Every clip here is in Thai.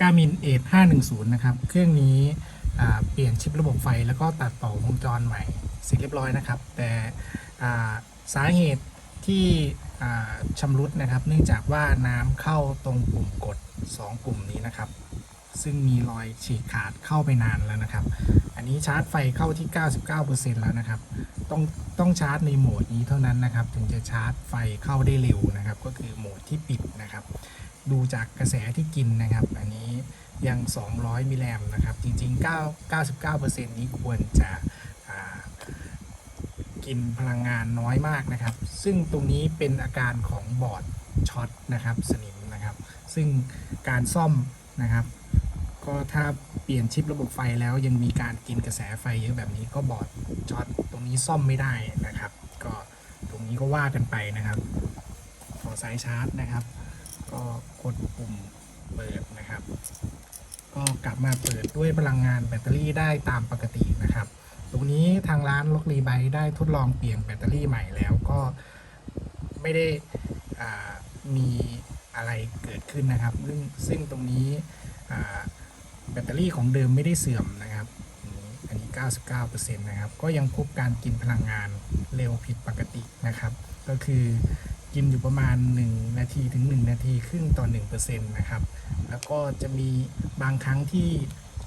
Garmin 8510 นะครับ เครื่องนี้เปลี่ยนชิประบบไฟแล้วก็ตัดต่อวงจรใหม่เสร็จเรียบร้อยนะครับ แต่สาเหตุที่ชำรุดนะครับ เนื่องจากว่าน้ำเข้าตรงปุ่มกด 2 ปุ่มนี้นะครับ ซึ่งมีรอยฉีกขาดเข้าไปนานแล้วนะครับ อันนี้ชาร์จไฟเข้าที่ 99%แล้วนะครับ ต้องต้องชาร์จในโหมดนี้เท่านั้นนะครับ ถึงจะชาร์จไฟเข้าได้เร็วนะครับ ก็คือโหมดที่ปิดนะครับ ดูจากกระแสที่กินนะครับ อันนี้ยัง 200 มิลลิแอมนะครับ จริงๆ 9 99%นี้ควรจะกินพลังงานน้อยมากนะครับ ซึ่งตรงนี้เป็นอาการของบอร์ดช็อตนะครับสนิมนะครับ ซึ่งการซ่อมนะครับ ก็ถ้าเปลี่ยนชิประบบไฟแล้วยังมีการกินกระแสไฟเยอะแบบนี้ก็บอร์ดช็อตตรงนี้ซ่อมไม่ได้นะครับ ก็ตรงนี้ก็ว่ากันไปนะครับขอสายชาร์จนะครับ ก็กดปุ่มเปิดนะครับ ก็กลับมาเปิดด้วยพลังงานแบตเตอรี่ได้ตามปกตินะครับ ตรงนี้ทางร้านล็อกรีไบได้ทดลองเปลี่ยนแบตเตอรี่ใหม่แล้วก็ไม่ได้มีอะไรเกิดขึ้นนะครับ ซึ่งซึ่งตรงนี้ แบตเตอรี่ของเดิมไม่ได้เสื่อมนะครับอันนี้ 99%นะครับ ก็ยังพบการกินพลังงานเร็วผิดปกตินะครับ ก็คือกินอยู่ประมาณ 1 นาทีถึง 1 นาทีครึ่งต่อ1%นะครับ แล้วก็จะมีบางครั้งที่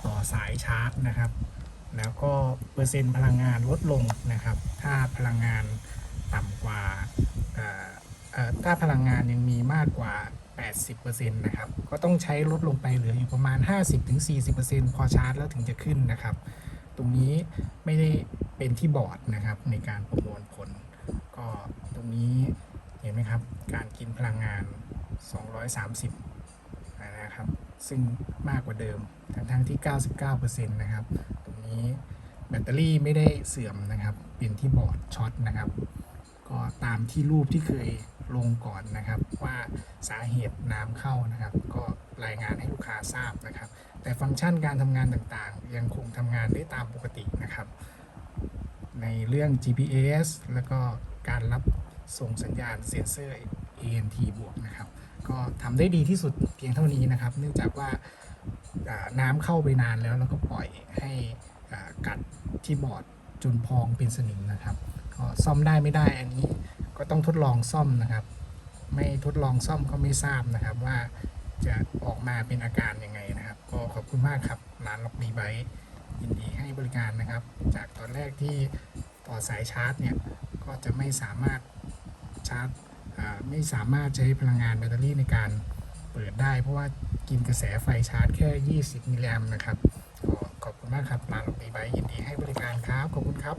ต่อสายชาร์จนะครับ แล้วก็เปอร์เซ็นต์พลังงานลดลงนะครับ ถ้าพลังงานต่ำกว่าเอ่อเอ่อถ้าพลังงานยังมีมากกว่า 80%นะครับ ก็ต้องใช้ลดลงไปเหลืออยู่ประมาณ 50-40%พอชาร์จแล้วถึงจะขึ้นนะครับ ตรงนี้ไม่ได้เป็นที่บอร์ดนะครับในการประมวลผล ก็ตรงนี้เห็นไหมครับ การกินพลังงาน 230นะครับ ซึ่งมากกว่าเดิม ทั้งทั้งที่ 99%นะครับ ตรงนี้แบตเตอรี่ไม่ได้เสื่อมนะครับ เป็นที่บอร์ดช็อตนะครับ ก็ตามที่รูปที่เคย ลงก่อนนะครับ ว่าสาเหตุน้ำเข้านะครับ ก็รายงานให้ลูกค้าทราบนะครับ แต่ฟังก์ชันการทำงานต่างๆ ยังคงทำงานได้ตามปกตินะครับ ในเรื่อง GPS แล้วก็การรับส่งสัญญาณเซ็นเซอร์ ANT บวกนะครับ ก็ทำได้ดีที่สุดเพียงเท่านี้นะครับ เนื่องจากว่าน้ำเข้าไปนานแล้ว แล้วก็ปล่อยให้กัดที่บอร์ดจนพองเป็นสนิมนะครับ ก็ซ่อมได้ไม่ได้อันนี้ ก็ต้องทดลองซ่อมนะครับ ไม่ทดลองซ่อมก็ไม่ทราบนะครับว่าจะออกมาเป็นอาการยังไงนะครับ ก็ขอบคุณมากครับร้านล็อกดีไบยินดีให้บริการนะครับ จากตอนแรกที่ต่อสายชาร์จเนี่ยก็จะไม่สามารถชาร์จไม่สามารถใช้พลังงานแบตเตอรี่ในการเปิดได้ เพราะว่ากินกระแสไฟชาร์จแค่ 20 มิลลิแอมป์นะครับขอบคุณมากครับร้านล็อกดีไบยินดีให้บริการครับขอบคุณครับ